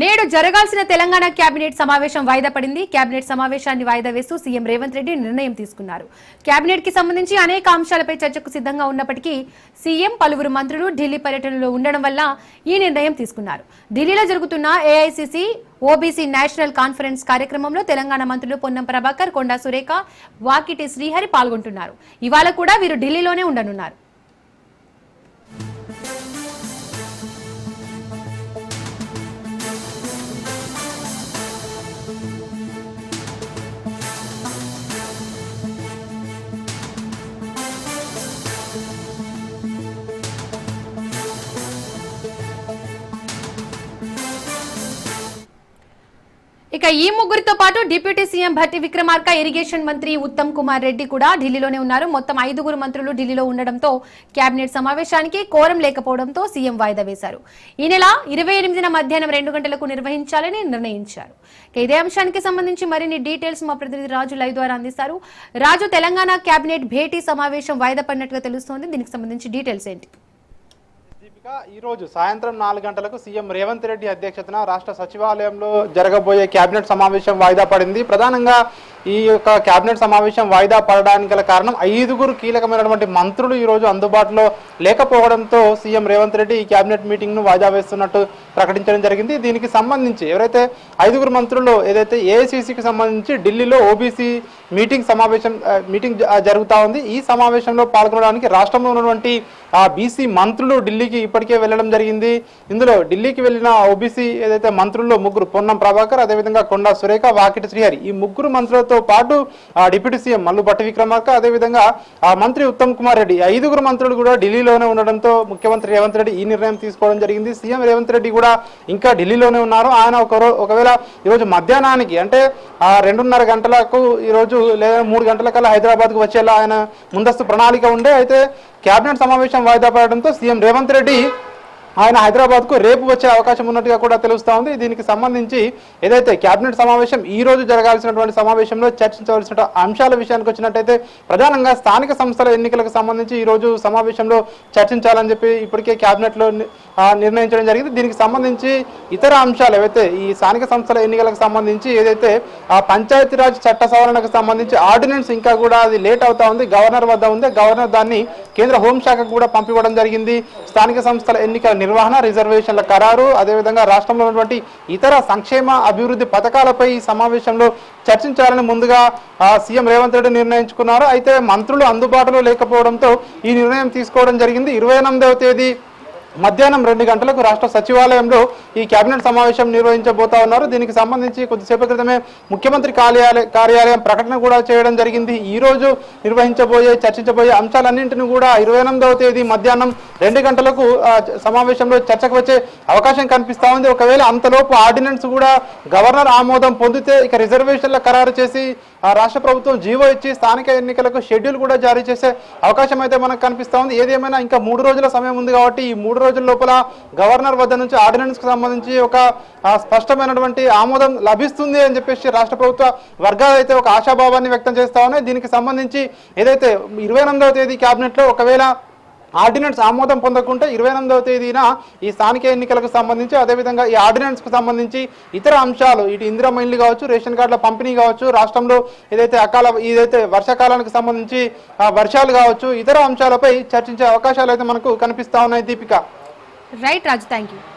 నేడు జరగాల్సిన తెలంగాణ కేబినెట్ సమావేశం వాయిదా పడింది. కేబినెట్ సమావేశాన్ని వాయిదా వేస్తూ సీఎం రేవంత్ రెడ్డి నిర్ణయం తీసుకున్నారు. కేబినెట్కి సంబంధించి అనేక అంశాలపై చర్చకు సిద్ధంగా ఉన్నప్పటికీ సీఎం పలువురు మంత్రులు ఢిల్లీ పర్యటనలో ఉండడం వల్ల ఈ నిర్ణయం తీసుకున్నారు. ఢిల్లీలో జరుగుతున్న ఏఐసిసి ఓబీసీ నేషనల్ కాన్ఫరెన్స్ కార్యక్రమంలో తెలంగాణ మంత్రులు పొన్నం ప్రభాకర్ కొండా సురేఖ వాకిటి శ్రీహరి పాల్గొంటున్నారు. ఇవాళ కూడా వీరు ఢిల్లీలోనే ఉండనున్నారు. ఇక ఈ ముగ్గురితో పాటు deputy CM Bhatti Vikramarka irrigation మంత్రి ఉత్తమ్ కుమార్ రెడ్డి కూడా ఢిల్లీలోనే ఉన్నారు. మొత్తం ఐదుగురు మంత్రులు ఢిల్లీలో ఉండడంతో కేబినెట్ సమావేశానికి కోరం లేకపోవడంతో సీఎం వాయిదా వేశారు. ఈ నెల ఇరవై ఎనిమిదిన మధ్యాహ్నం రెండు గంటలకు నిర్వహించాలని నిర్ణయించారు. ఇదే అంశానికి సంబంధించి మరిన్ని డీటెయిల్స్ మా ప్రతినిధి రాజు లైవ్ ద్వారా అందిస్తారు. రాజు తెలంగాణ కేబినెట్ భేటీ సమావేశం వాయిదా పడినట్టుగా తెలుస్తోంది. దీనికి సంబంధించి డీటెయిల్స్ ఏంటి? దీపిక ఈ రోజు సాయంత్రం నాలుగు గంటలకు సీఎం రేవంత్ రెడ్డి అధ్యక్షతన రాష్ట్ర సచివాలయంలో జరగబోయే కేబినెట్ సమావేశం వాయిదా పడింది. ప్రధానంగా ఈ యొక్క కేబినెట్ సమావేశం వాయిదా పడడానికి గల కారణం ఐదుగురు కీలకమైనటువంటి మంత్రులు ఈరోజు అందుబాటులో లేకపోవడంతో సీఎం రేవంత్ రెడ్డి ఈ కేబినెట్ మీటింగ్ను వాయిదా వేస్తున్నట్టు ప్రకటించడం జరిగింది. దీనికి సంబంధించి ఎవరైతే ఐదుగురు మంత్రులు ఏదైతే ఏఐసిసికి సంబంధించి ఢిల్లీలో ఓబీసీ మీటింగ్ సమావేశం మీటింగ్ జ- జరుగుతా ఉంది. ఈ సమావేశంలో పాల్గొనడానికి రాష్ట్రంలో ఉన్నటువంటి ఆ బీసీ మంత్రులు ఢిల్లీకి ఇప్పటికే వెళ్ళడం జరిగింది. ఇందులో ఢిల్లీకి వెళ్ళిన ఓబీసీ ఏదైతే మంత్రుల్లో ముగ్గురు పొన్నం ప్రభాకర్ అదేవిధంగా కొండా సురేఖ వాకిటి శ్రీహరి ఈ ముగ్గురు మంత్రులతో పాటు ఆ డిప్యూటీ సీఎం మల్లు భట్టి విక్రమార్క అదేవిధంగా ఆ మంత్రి ఉత్తమ్ కుమార్ రెడ్డి ఐదుగురు మంత్రులు కూడా ఢిల్లీలోనే ఉండడంతో ముఖ్యమంత్రి రేవంత్ రెడ్డి ఈ నిర్ణయం తీసుకోవడం జరిగింది. సీఎం రేవంత్ రెడ్డి కూడా ఇంకా ఢిల్లీలోనే ఉన్నారు. ఆయన ఒక ఒకవేళ ఈరోజు మధ్యాహ్నానికి అంటే ఆ రెండున్నర గంటలకు ఈరోజు లేదా మూడు గంటలకల్లా హైదరాబాద్కు వచ్చేలా ఆయన ముందస్తు ప్రణాళిక ఉండే. అయితే కేబినెట్ సమావేశం వాయిదా పడడంతో సీఎం రేవంత్ రెడ్డి ఆయన హైదరాబాద్కు రేపు వచ్చే అవకాశం ఉన్నట్టుగా కూడా తెలుస్తూ ఉంది. దీనికి సంబంధించి ఏదైతే కేబినెట్ సమావేశం ఈ రోజు జరగాల్సినటువంటి సమావేశంలో చర్చించవలసిన అంశాల విషయానికి వచ్చినట్టయితే ప్రధానంగా స్థానిక సంస్థల ఎన్నికలకు సంబంధించి ఈ రోజు సమావేశంలో చర్చించాలని చెప్పి ఇప్పటికే కేబినెట్లో నిర్ణయించడం జరిగింది. దీనికి సంబంధించి ఇతర అంశాలు ఏవైతే ఈ స్థానిక సంస్థల ఎన్నికలకు సంబంధించి ఏదైతే ఆ పంచాయతీరాజ్ చట్ట సవరణకు సంబంధించి ఆర్డినెన్స్ ఇంకా కూడా అది లేట్ అవుతా ఉంది. గవర్నర్ వద్ద ఉంది. గవర్నర్ దాన్ని కేంద్ర హోంశాఖకు కూడా పంపివ్వడం జరిగింది. స్థానిక సంస్థల ఎన్నికల నిర్వహణ రిజర్వేషన్ల ఖరారు అదేవిధంగా రాష్ట్రంలో ఉన్నటువంటి ఇతర సంక్షేమ అభివృద్ధి పథకాలపై ఈ సమావేశంలో చర్చించాలని ముందుగా సీఎం రేవంత్ రెడ్డి నిర్ణయించుకున్నారు. అయితే మంత్రులు అందుబాటులో లేకపోవడంతో ఈ నిర్ణయం తీసుకోవడం జరిగింది. ఇరవై ఎనిమిదవ తేదీ మధ్యాహ్నం రెండు గంటలకు రాష్ట్ర సచివాలయంలో ఈ కేబినెట్ సమావేశం నిర్వహించబోతా ఉన్నారు. దీనికి సంబంధించి కొద్దిసేపు క్రితమే ముఖ్యమంత్రి కార్యాలయ కార్యాలయం ప్రకటన కూడా చేయడం జరిగింది. ఈ రోజు నిర్వహించబోయే చర్చించబోయే అంశాలన్నింటినీ కూడా ఇరవై ఎనిమిదవ తేదీ మధ్యాహ్నం రెండు గంటలకు సమావేశంలో చర్చకు వచ్చే అవకాశం కనిపిస్తా ఉంది. ఒకవేళ అంతలోపు ఆర్డినెన్స్ కూడా గవర్నర్ ఆమోదం పొందితే ఇక రిజర్వేషన్ల ఖరారు చేసి రాష్ట్ర ప్రభుత్వం జీవో ఇచ్చి స్థానిక ఎన్నికలకు షెడ్యూల్ కూడా జారీ చేసే అవకాశం అయితే మనకు కనిపిస్తా ఉంది. ఏదేమైనా ఇంకా మూడు రోజుల సమయం ఉంది కాబట్టి ఈ మూడు రోజుల లోపల గవర్నర్ వద్ద నుంచి ఆర్డినెన్స్ సంబంధించి ఒక స్పష్టమైనటువంటి ఆమోదం లభిస్తుంది అని చెప్పేసి రాష్ట్ర ప్రభుత్వ వర్గాలు అయితే ఒక ఆశాభావాన్ని వ్యక్తం చేస్తా ఉన్నాయి. దీనికి సంబంధించి ఏదైతే ఇరవై తేదీ కేబినెట్లో ఒకవేళ ఆర్డినెన్స్ ఆమోదం పొందకుంటే ఇరవై ఎనిమిదవ తేదీన ఈ స్థానిక ఎన్నికలకు సంబంధించి అదేవిధంగా ఈ ఆర్డినెన్స్కు సంబంధించి ఇతర అంశాలు ఇటు ఇందిరమ్మ ఇల్లు కావచ్చు రేషన్ కార్డుల పంపిణీ కావచ్చు రాష్ట్రంలో ఏదైతే అకాల ఏదైతే వర్షాకాలానికి సంబంధించి వర్షాలు కావచ్చు ఇతర అంశాలపై చర్చించే అవకాశాలు అయితే మనకు కనిపిస్తా ఉన్నాయి Deepika. Right Raju thank you